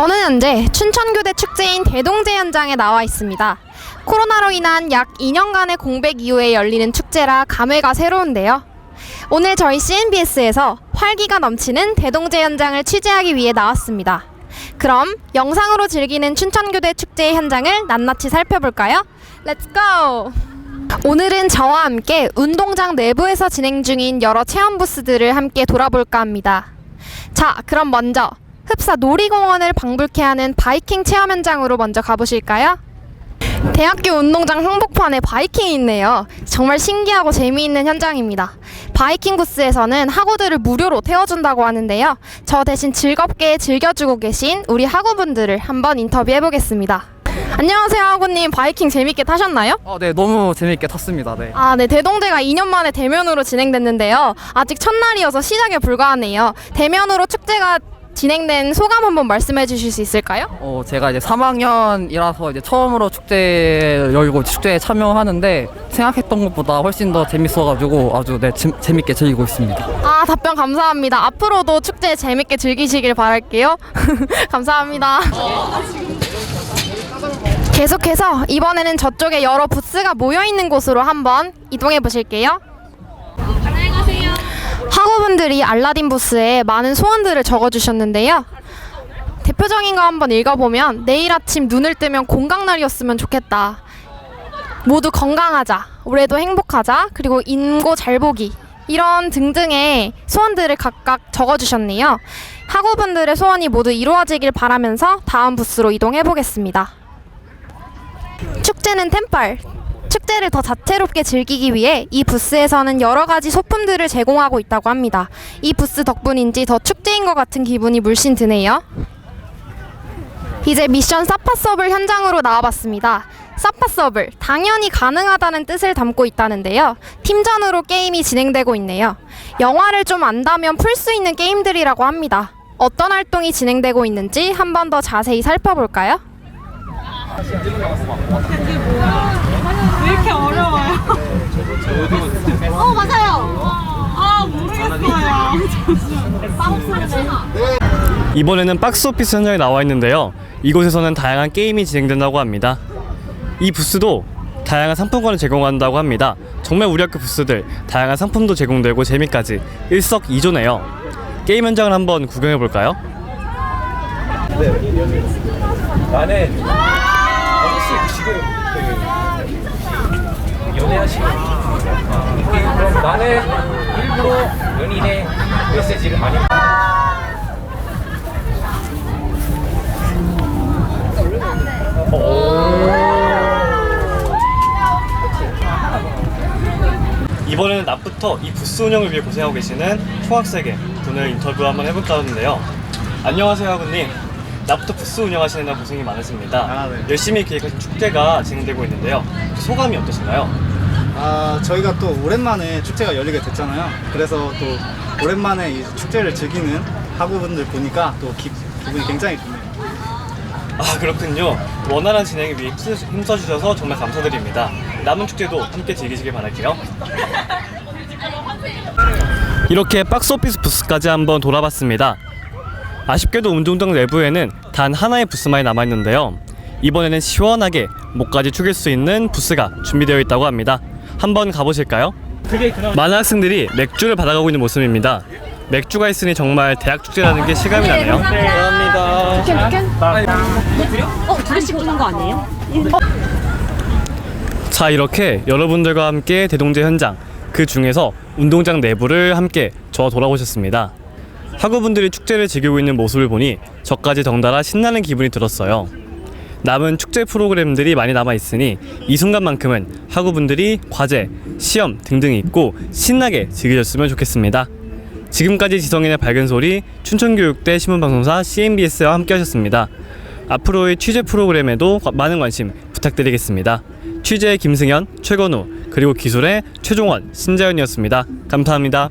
저는 현재 춘천교대 축제인 대동제 현장에 나와 있습니다. 코로나로 인한 약 2년간의 공백 이후에 열리는 축제라 감회가 새로운데요. 오늘 저희 CNBS에서 활기가 넘치는 대동제 현장을 취재하기 위해 나왔습니다. 그럼 영상으로 즐기는 춘천교대 축제의 현장을 낱낱이 살펴볼까요? 렛츠 고! 오늘은 저와 함께 운동장 내부에서 진행 중인 여러 체험 부스들을 함께 돌아볼까 합니다. 자, 그럼 먼저 흡사 놀이공원을 방불케 하는 바이킹 체험 현장으로 먼저 가보실까요? 대학교 운동장 한복판에 바이킹이 있네요. 정말 신기하고 재미있는 현장입니다. 바이킹 부스에서는 학우들을 무료로 태워준다고 하는데요. 저 대신 즐겁게 즐겨주고 계신 우리 학우분들을 한번 인터뷰해 보겠습니다. 안녕하세요, 학우님. 바이킹 재밌게 타셨나요? 어, 네, 너무 재미있게 탔습니다. 네. 아, 네. 대동대가 2년 만에 대면으로 진행됐는데요. 아직 첫날이어서 시작에 불과하네요. 대면으로 축제가 진행된 소감 한번 말씀해 주실 수 있을까요? 어, 제가 이제 3학년이라서 이제 처음으로 축제 열고 축제에 참여하는데 생각했던 것보다 훨씬 더 재밌어가지고 아주 네, 재, 재밌게 즐기고 있습니다. 아, 답변 감사합니다. 앞으로도 축제 재밌게 즐기시길 바랄게요. 감사합니다. 계속해서 이번에는 저쪽에 여러 부스가 모여 있는 곳으로 한번 이동해 보실게요. 학우분들이 알라딘 부스에 많은 소원들을 적어주셨는데요. 대표적인 거 한번 읽어보면 내일 아침 눈을 뜨면 공강날이었으면 좋겠다. 모두 건강하자. 올해도 행복하자. 그리고 인고 잘 보기. 이런 등등의 소원들을 각각 적어주셨네요. 학우분들의 소원이 모두 이루어지길 바라면서 다음 부스로 이동해 보겠습니다. 축제는 템빨. 축제를 더 다채롭게 즐기기 위해 이 부스에서는 여러 가지 소품들을 제공하고 있다고 합니다. 이 부스 덕분인지 더 축제인 것 같은 기분이 물씬 드네요. 이제 미션 사파 서블 현장으로 나와봤습니다. 사파 서블 당연히 가능하다는 뜻을 담고 있다는데요. 팀전으로 게임이 진행되고 있네요. 영화를 좀 안다면 풀 수 있는 게임들이라고 합니다. 어떤 활동이 진행되고 있는지 한 번 더 자세히 살펴볼까요? 이번에는 박스 오피스 현장에 나와 있는데요. 이곳에서는 다양한 게임이 진행된다고 합니다. 이 부스도 다양한 상품권을 제공한다고 합니다. 정말 우리 학교 부스들 다양한 상품도 제공되고 재미까지 일석이조네요. 게임 현장을 한번 구경해 볼까요? 나는 혹시 지금 그 연애하시는 그럼 나는 일부러 연인의 메시지를 많이 이번에는 낮부터 이 부스 운영을 위해 고생하고 계시는 총학생의 분을 인터뷰 한번 해볼까 하는데요. 안녕하세요, 하구님. 낮부터 부스 운영하시느라 고생이 많으십니다. 아, 네. 열심히 계획하신 축제가 진행되고 있는데요. 소감이 어떠신가요? 아 저희가 또 오랜만에 축제가 열리게 됐잖아요. 그래서 또 오랜만에 이 축제를 즐기는 학우분들 보니까 또 기, 기분이 굉장히 좋네요. 아 그렇군요. 원활한 진행을 위해 힘써- 힘써주셔서 정말 감사드립니다. 남은 축제도 함께 즐기시길 바랄게요. 이렇게 박스 오피스 부스까지 한번 돌아봤습니다. 아쉽게도 운동장 내부에는 단 하나의 부스만이 남아있는데요. 이번에는 시원하게 목까지 축일 수 있는 부스가 준비되어 있다고 합니다. 한번 가보실까요? 많은 학생들이 맥주를 받아가고 있는 모습입니다. 맥주가 있으니 정말 대학 축제라는 게 실감이 나네요. 자 이렇게 여러분들과 함께 대동제 현장 그 중에서 운동장 내부를 함께 저 돌아보셨습니다. 학우분들이 축제를 즐기고 있는 모습을 보니 저까지 덩달아 신나는 기분이 들었어요. 남은 축제 프로그램들이 많이 남아 있으니 이 순간만큼은 학우분들이 과제, 시험 등등 있고 신나게 즐기셨으면 좋겠습니다. 지금까지 지성인의 밝은 소리 춘천교육대 신문방송사 CNBS와 함께하셨습니다. 앞으로의 취재 프로그램에도 과- 많은 관심 부탁드리겠습니다. 취재의 김승현, 최건우, 그리고 기술의 최종원, 신자연이었습니다. 감사합니다.